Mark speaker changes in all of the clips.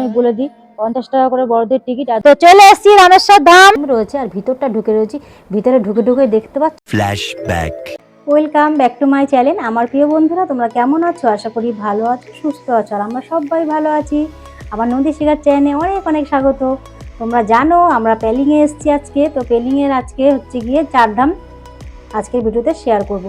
Speaker 1: আমি বলে দিই পঞ্চাশ টাকা করে বড়দের টিকিট আর তো চলে এসেছি রামেশ্বর ধাম। রয়েছে আর ভিতরটা ঢুকে রয়েছি। ভিতরে ঢুকে ঢুকে দেখতে পাচ্ছ
Speaker 2: Flashback.
Speaker 1: Welcome back to my channel আমার প্রিয় বন্ধুরা তোমরা কেমন আছো? আশা করি ভালো আছো সুস্থ আছো আর আমরা সবাই ভালো আছি। আমার নদী শিকার চ্যানেলে অনেক অনেক স্বাগত। তোমরা জানো আমরা পেলিংয়ে এসেছি আজকে। তো পেলিংয়ের আজকে হচ্ছে গিয়ে চারধাম। আজকের ভিডিওতে শেয়ার করব।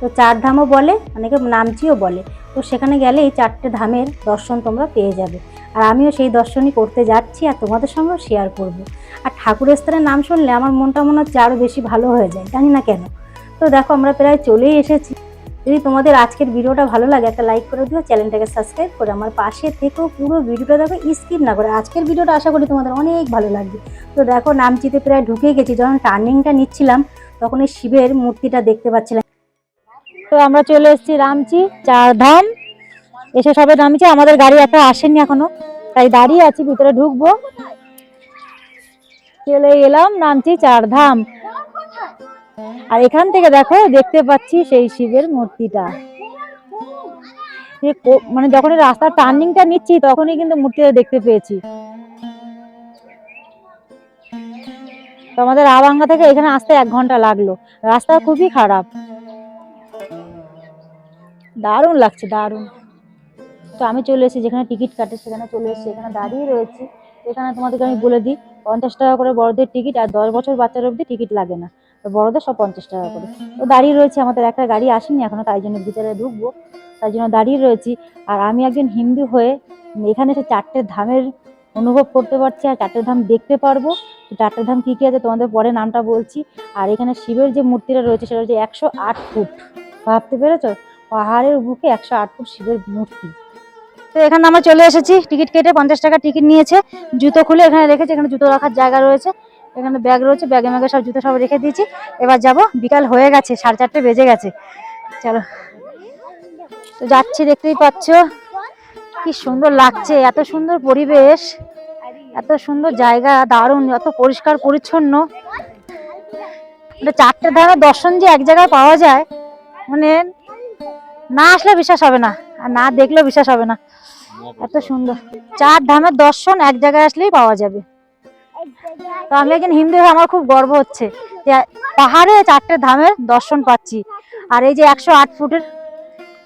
Speaker 1: তো চারধামও বলে অনেকে নামচিও বলে। তো সেখানে গেলে এই চারটে ধামের দর্শন তোমরা পেয়ে যাবে। আর আমিও সেই দর্শনই করতে যাচ্ছি আর তোমাদের সঙ্গেও শেয়ার করব। আর ঠাকুরের স্থানের নাম শুনলে আমার মনটা মনে হচ্ছে আরও বেশি ভালো হয়ে যায়, জানি না কেন। তো দেখো, আমরা প্রায় চলেই এসেছি। যদি তোমাদের আজকের ভিডিওটা ভালো লাগে, একটা লাইক করে দিও, চ্যানেলটাকে সাবস্ক্রাইব করে আমার পাশে থেকেও পুরো ভিডিওটা দেখো স্কিপ না করে। আজকের ভিডিওটা আশা করি তোমাদের অনেক ভালো লাগবে। তো দেখো, নামচিতে প্রায় ঢুকে গেছি। যখন টার্নিংটা নিচ্ছিলাম, তখন এই শিবের মূর্তিটা দেখতে পাচ্ছিলাম। তো আমরা চলে এসেছি রামচি চারধাম এসে সবে নামছি, আমাদের গাড়ি একটা আসেনি এখনও। তাই দাঁড়িয়ে আছি, ভিতরে ঢুকবো। চলে এলাম, নামছি চারধাম। আর এখান থেকে দেখো, দেখতে পাচ্ছি সেই শিবের মূর্তিটা। মানে যখন রাস্তার টার্নিংটা নিচ্ছি, তখনই কিন্তু মূর্তিটা দেখতে পেয়েছি। তো আমাদের আবাঙ্গা থেকে এখানে আসতে এক ঘণ্টা লাগল। রাস্তা খুবই খারাপ। দারুণ লাগছে, দারুণ। তো আমি চলে এসেছি, যেখানে টিকিট কাটে সেখানে চলে এসেছি, এখানে দাঁড়িয়ে রয়েছি। এখানে তোমাদেরকে আমি বলে দিই, পঞ্চাশ টাকা করে বড়দের টিকিট আর দশ বছর বাচ্চার অবধি টিকিট লাগে না। বড়দের সব পঞ্চাশ টাকা করে। তো দাঁড়িয়ে রয়েছে, আমাদের একটা গাড়ি আসেনি এখনও, তাই জন্য ভিতরে ঢুকবো। তাই জন্য দাঁড়িয়ে রয়েছি। আর আমি একজন হিন্দু হয়ে এখানে এসে চারটে ধামের অনুভব করতে পারছি আর চারটে ধাম দেখতে পারব। চারটে ধাম কী কী আছে তোমাদের পরে নামটা বলছি। আর এখানে শিবের যে মূর্তিটা রয়েছে সেটা হচ্ছে একশো আট ফুট। ভাবতে পেরেছ? পাহাড়ের বুকে একশো আট ফুট শিবের মূর্তি। তো এখানে আমরা চলে এসেছি। টিকিট কেটে পঞ্চাশ টাকা টিকিট নিয়েছে। জুতো খুলে এখানে রেখেছে। এখানে জুতো রাখার জায়গা রয়েছে। এখানে ব্যাগ রয়েছে। ব্যাগে ম্যাগে সব জুতো সব রেখে দিয়েছি। এবার যাব। বিকাল হয়ে গেছে। সাড়ে চারটে বেজে গেছে। চলো। তো যাচ্ছি, দেখতেই পাচ্ছ। কি সুন্দর লাগছে। এত সুন্দর পরিবেশ। এত সুন্দর জায়গা। দারুণ। এত পরিষ্কার, পরিচ্ছন্ন। মানে চারটে ধামের দর্শন যে এক জায়গায় পাওয়া যায় মানে না আসলে বিশ্বাস হবে না, আর না দেখলেও বিশ্বাস হবে না। এত সুন্দর। চার ধামের দর্শন এক জায়গায় আসলেই পাওয়া যাবে। তো আমি একজন হিন্দু হয়ে আমার খুব গর্ব হচ্ছে যে পাহাড়ে চারটে ধামের দর্শন পাচ্ছি। আর এই যে একশো আট ফুটের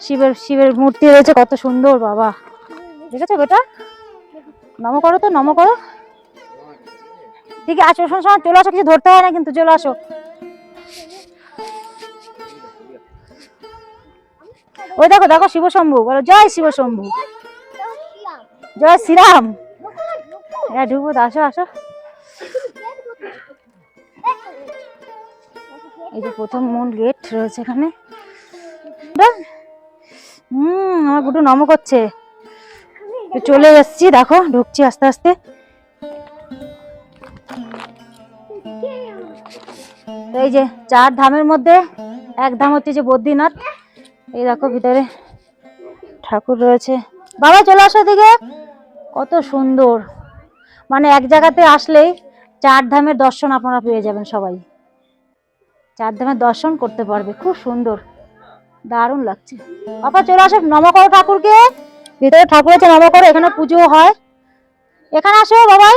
Speaker 1: শিবের শিবের মূর্তি রয়েছে, কত সুন্দর, বাবা। ঠিক আছে বেটা? নম করো তো, নম করো। ঠিক আছে চলে আসো, কিছু ধরতে হয় না, কিন্তু চলে আসো। ওই দেখো দেখো শিবশম্ভু বলো, জয় শিবশম্ভু জয় শ্রীরাম। হ্যাঁ ঢুকবো আসো আসো। এই যে প্রথম মূল গেট রয়েছে এখানে। হুম, আমার গুটু নম করছে। চলে এসছি, দেখো, ঢুকছি আস্তে আস্তে। এই যে চার ধামের মধ্যে, এক ধাম হচ্ছে যে বদ্রীনাথ। এই দেখো ভিতরে ঠাকুর রয়েছে। বাবা, চলে আসো দিকে কত সুন্দর। মানে এক জায়গাতে আসলেই চার ধামের দর্শন আপনারা পেয়ে যাবেন সবাই। চার ধামের দর্শন করতে পারবে। খুব সুন্দর। দারুণ লাগছে। বাবা, চলে আসো। নম করো ঠাকুরকে। ভিতরে ঠাকুর আছে, নম করো। এখানে পুজো হয়। এখানে আসো বাবাই।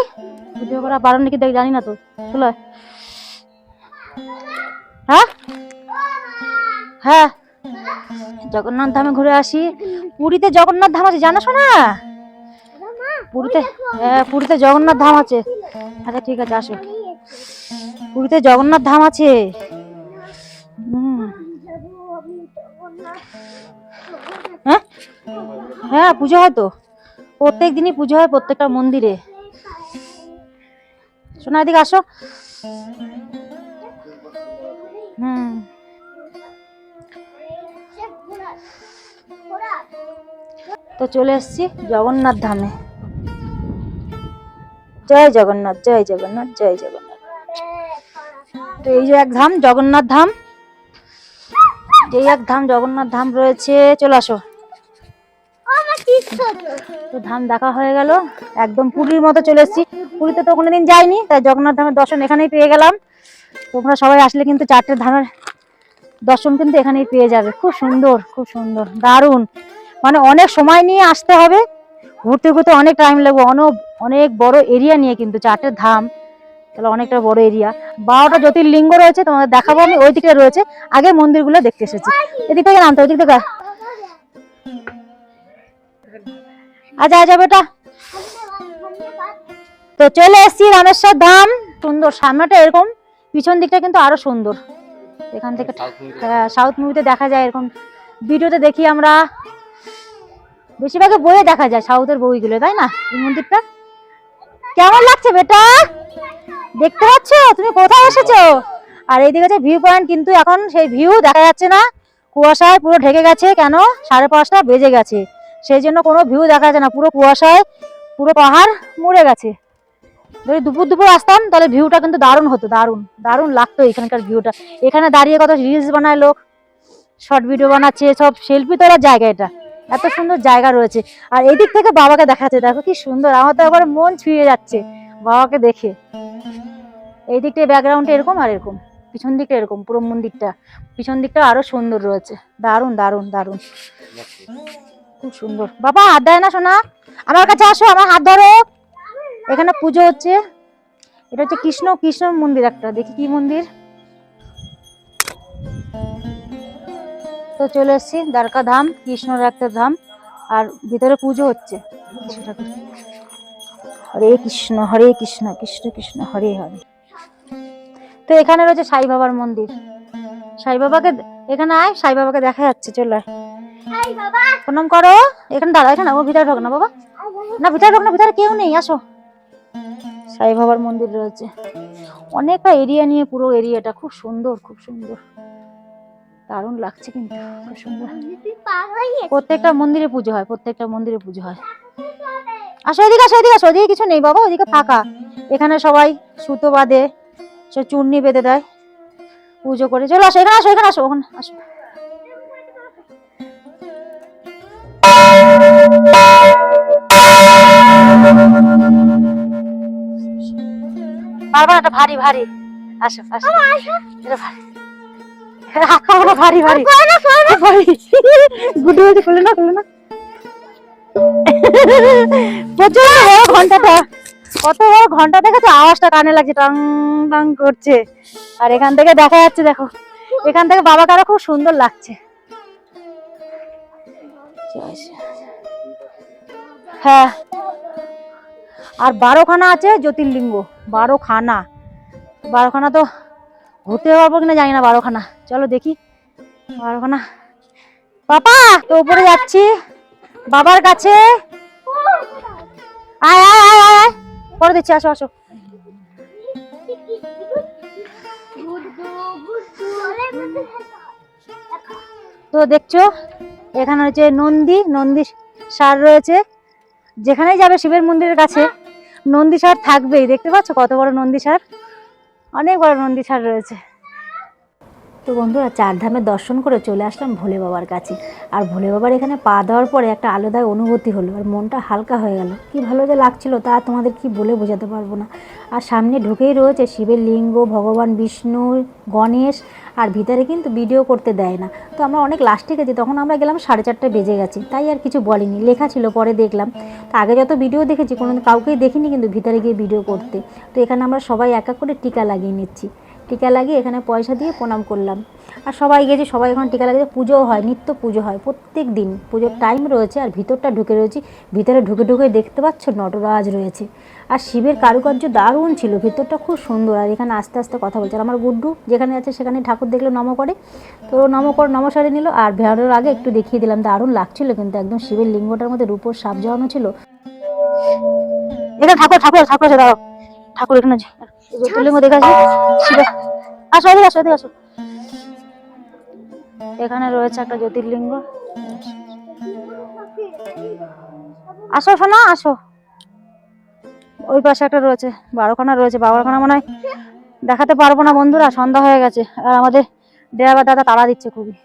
Speaker 1: পুজো করা বারণ নাকি দেখ, জানি না তো। চলো হ্যাঁ? হ্যাঁ। জগন্নাথ ধামে ঘুরে আসি। পুরীতে জগন্নাথ ধাম আছে, জানো শোনা পুরীতে হ্যাঁ পুরীতে জগন্নাথ ধাম আছে। আচ্ছা ঠিক আছে, আসো। পুরীতে জগন্নাথ ধাম আছে। হ্যাঁ? হ্যাঁ পুজো হয় তো। প্রত্যেক দিনই পুজো হয় প্রত্যেকটা মন্দিরে। শোনা এদিকে আসো। তো চলে এসেছি জগন্নাথ ধামে। জয় জগন্নাথ জয় জগন্নাথ জয় জগন্নাথ। তো এই যে এক ধাম, জগন্নাথ ধাম। এই এক ধাম, জগন্নাথ ধাম রয়েছে, চলে আসো। তো ধাম দেখা হয়ে গেল, একদম পুরীর মতো চলে এসেছি। পুরীতে তো কোনোদিন যাইনি, তাই জগন্নাথ ধামের দর্শন এখানেই পেয়ে গেলাম। তোমরা সবাই আসলে কিন্তু চারটে ধামের দর্শন কিন্তু এখানেই পেয়ে যাবে। খুব সুন্দর খুব সুন্দর, দারুণ। মানে অনেক সময় নিয়ে আসতে হবে। ঘুরতে ঘুরতে অনেক টাইম লাগবে। অনেক অনেক বড় এরিয়া নিয়ে কিন্তু চারটে ধাম তাহলে অনেকটা বড় এরিয়া বারোটা জ্যোতির্লিঙ্গ রয়েছে তোমাদের দেখাবো আমি। ওই দিকে রয়েছে আগে মন্দিরগুলো দেখতে এসেছি। এদিক থেকে নামতে ওই দিক থেকে আচ্ছা আচ্ছা বেটা। তো চলে এসেছি রামেশ্বর ধাম। সুন্দর সামনেটা এরকম পিছন দিকটা কিন্তু আরও সুন্দর। এখান থেকে হ্যাঁ সাউথ মুভিতে দেখা যায় এরকম। ভিডিওতে দেখি আমরা। বেশিরভাগে বইয়ে দেখা যায় সাউথের বইগুলো, তাই না? এই মন্দিরটা? কেমন লাগছে বেটা? দেখতে পাচ্ছ? তুমি কোথায় এসেছ? আর এইদিকে যে ভিউ পয়েন্ট কিন্তু এখন সেই ভিউ দেখা যাচ্ছে না। কুয়াশায় পুরো ঢেকে গেছে কেন? সাড়ে পাঁচটা বেজে গেছে। সেই জন্য কোনো ভিউ দেখা যাচ্ছে না। পুরো কুয়াশায় পুরো পাহাড় মরে গেছে। যদি দুপুর দুপুর আসতাম, তাহলে ভিউটা কিন্তু দারুণ হতো, দারুণ। দারুণ লাগতো এখানকার ভিউটা এখানে দাঁড়িয়ে কত রিলস বানায় লোক শর্ট ভিডিও বানাচ্ছে, সব সেলফি তোলার জায়গা এটা। এত সুন্দর জায়গা রয়েছে। আর এদিক থেকে বাবাকে দেখাচ্ছে, দেখো কি সুন্দর, আমার তো একবারে মন ছুঁয়ে যাচ্ছে বাবাকে দেখে। এই দিকটা ব্যাকগ্রাউন্ডটা এরকম আর এরকম, পিছন দিকটা এরকম, পুরো মন্দিরটা। পিছন দিকটা আরও সুন্দর রয়েছে। দারুণ দারুণ দারুণ। খুব সুন্দর। বাবা, হাত দেয় না শোনা আমার কাছে আসো, আমার হাত ধরো। এখানে পুজো হচ্ছে। এটা হচ্ছে কৃষ্ণ কৃষ্ণ মন্দির একটা, দেখি কি মন্দির। তো চলে এসেছি, দ্বারকা ধাম, কৃষ্ণর একটা ধাম, আর ভিতরে পুজো হচ্ছে। হরে কৃষ্ণ হরে কৃষ্ণ কৃষ্ণ কৃষ্ণ, হরে হরে। তো এখানে রয়েছে সাই বাবার মন্দির। সাই বাবাকে এখানে আয়, সাই বাবাকে দেখা যাচ্ছে, চলে প্রণাম করো। এখানে দাঁড়া এখানে ও ভিতরে ঢোক না বাবা। না, ভিতরে ঢোক না, ভিতরে কেউ নেই, আসো। সাই বাবার মন্দির রয়েছে। অনেকটা এরিয়া নিয়ে পুরো এরিয়াটা খুব সুন্দর খুব সুন্দর। দারুণ লাগছে কিন্তু খুব সুন্দর। প্রত্যেকটা মন্দিরে পুজো হয় প্রত্যেকটা মন্দিরে পুজো হয়। আসো এদিকে আসো এদিকে আসো ওদিকে কিছু নেই বাবা ওদিকে ফাঁকা। এখানে সবাই সুতো বাঁধে সে চূর্ণি বেঁধে দেয়। পুজো করে চলো আসো এখানে আসো এখানে আসো ওখানে আসো। পারবা না এটা ভারী ভারী। আসো আসো। এটা ভারী। হলো ভারী ভারী। ভারী। গুড্ডু বলছে খুলে না খুলে না। প্রচুর বড় ঘন্টাটা কত বড় ঘণ্টা দেখেছ? আওয়াজটা কানে লাগছে টং টং করছে। আর এখান থেকে দেখা যাচ্ছে দেখো এখান থেকে বাবা কারা খুব সুন্দর লাগছে। হ্যাঁ। আর বারোখানা আছে জ্যোতির্লিঙ্গ বারোখানা। বারোখানা তো ঘুরতে পারব কিনা জানি না, বারোখানা। চলো দেখি। বারোখানা। পাপা তো উপরে যাচ্ছি। বাবার কাছে। আয় আয় আয় আয় আয়। পরে দিচ্ছি আসো আসো। তো দেখছ, এখানে হচ্ছে নন্দী। নন্দী সার রয়েছে। যেখানেই যাবে শিবের মন্দিরের কাছে, নন্দী সার থাকবেই। দেখতে পাচ্ছ কত বড় নন্দী সার? অনেক বড় নন্দী ছাড় রয়েছে। তো বন্ধুরা চারধামের দর্শন করে চলে আসলাম ভোলে বাবার কাছে। আর ভোলে বাবার এখানে পা দেওয়ার পরে একটা আলাদা অনুভূতি হলো আর মনটা হালকা হয়ে গেল। কি ভালো যে লাগছিল, তা তোমাদের কি বলে বোঝাতে পারব না। আর সামনে ঢুকেই রয়েছে শিবের লিঙ্গ, ভগবান বিষ্ণু, গণেশ আর ভিতরে কিন্তু ভিডিও করতে দেয় না। তো আমরা অনেক লাস্টে গেছি, তখন আমরা গেলাম সাড়ে চারটে বেজে গেছি, তাই আর কিছু বলিনি। লেখা ছিল, পরে দেখলাম। তো আগে যত ভিডিও দেখেছি কোনো কাউকেই দেখিনি কিন্তু ভিতরে গিয়ে ভিডিও করতে। তো এখানে আমরা সবাই এক এক করে টিকা লাগিয়ে নিচ্ছি। টিকা লাগিয়ে এখানে পয়সা দিয়ে প্রণাম করলাম। আর সবাই গেছে, সবাই এখন টিকা লাগিয়ে পুজোও হয়, নিত্য পুজো হয়, প্রত্যেক দিন। পুজোর টাইম রয়েছে আর ভিতরটা ঢুকে রয়েছি। ভিতরে ঢুকে ঢুকে দেখতে পাচ্ছ নটরাজ রয়েছে। আর শিবের কারুকার্য দারুণ ছিল, ভিতরটা খুব সুন্দর। আর এখানে আস্তে আস্তে কথা বলছে। আর আমার গুড্ডু যেখানে আছে সেখানে ঠাকুর দেখলে, নম করে। তো নম করে নমস্কারে নিল। আর ভেড়ানোর আগে একটু দেখিয়ে দিলাম, দারুণ লাগছিল কিন্তু একদম শিবের লিঙ্গটার মধ্যে রূপোর সাপ জড়ানো ছিল। এখানে ঠাকুর ঠাকুর ঠাকুর ঠাকুর এখানে জ্যোতির্লিঙ্গ দেখে আসি আসো এদিকে আসো এদিকে আসো। এখানে রয়েছে একটা জ্যোতির্লিঙ্গ। আসো শোনা আসো। ওই পাশে একটা রয়েছে, বারোখানা রয়েছে, বারোখানা মনে হয় দেখাতে পারব না বন্ধুরা, সন্ধ্যা হয়ে গেছে। আর আমাদের ড্রাইভার দাদা তাড়া দিচ্ছে খুবই।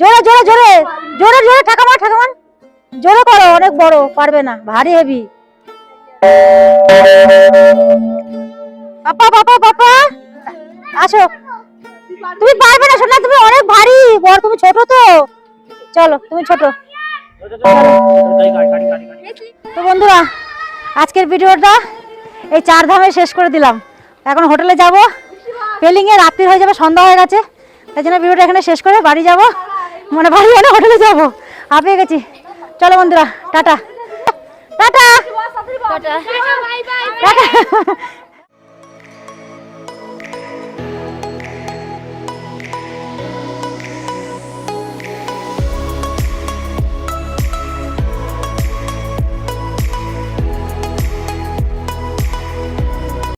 Speaker 1: জোরে জোরে জোরে জোরে জোরে ঠাকামার ঠাকামার জোরে করো, অনেক বড়, পারবে না, ভারী হেভি পাপা পাপা পাপা আসো। তুমি পারবে না, সোনা, তুমি অনেক ভারী, বড়, তুমি ছোট তো। চলো, তুমি ছোট। তো বন্ধুরা, আজকের ভিডিওটা এই চার ধামে শেষ করে দিলাম। এখন হোটেলে যাব। পেলিংয়ে রাত্রি হয়ে যাবে, সন্ধ্যা হয়ে গেছে। তাই জন্য ভিডিওটা এখানে শেষ করে বাড়ি যাব। মানে বাড়ি মানে হোটেলে যাব। হাঁপিয়ে গেছি। চলো বন্ধুরা টাটা। টাটা। টাটা।